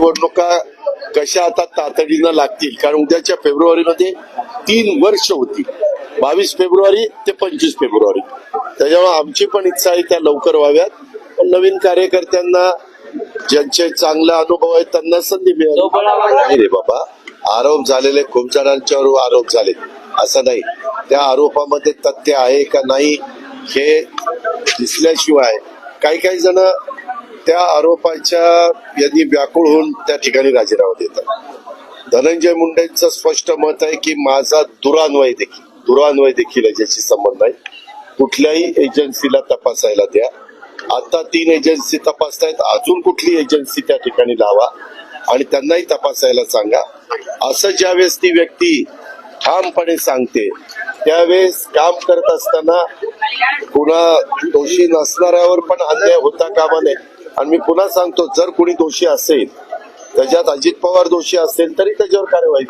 निवडणुका कशा आता तातडीनं लागतील? कारण उद्याच्या फेब्रुवारीमध्ये तीन वर्ष होती बावीस फेब्रुवारी ते पंचवीस फेब्रुवारी. त्याच्यामुळे आमची पण इच्छा आहे त्या लवकर व्हाव्यात. पण नवीन कार्यकर्त्यांना ज्यांचे चांगला अनुभव आहे त्यांना संधी मिळाली. नाही रे बाबा. आरोप झालेले खूप जणांच्यावर आरोप झाले. असं नाही. त्या आरोपामध्ये तथ्य आहे का नाही हे दिसल्याशिवाय. काही काही जण त्या आरोपाच्या यांनी व्याकुळ होऊन त्या ठिकाणी राजीनामा देतात. धनंजय मुंडेंचं स्पष्ट मत आहे की माझा दुरान्वय देखील दुरान्वय देखील याच्याशी संबंध आहे. कुठल्याही एजन्सीला तपासायला द्या. आता तीन एजन्सी तपासतायत अजून कुठली एजन्सी त्या ठिकाणी लावा आणि त्यांनाही तपासायला सांगा. असं ज्यावेळेस ती व्यक्ती ठामपणे सांगते त्यावेळेस काम करत असताना कुणा दोषी नसणाऱ्यावर पण अन्याय होता कामा नये. आणि मी पुन्हा सांगतो जर कुणी दोषी असेल त्याच्यात अजित पवार दोषी असेल तरी त्याच्यावर कारवाई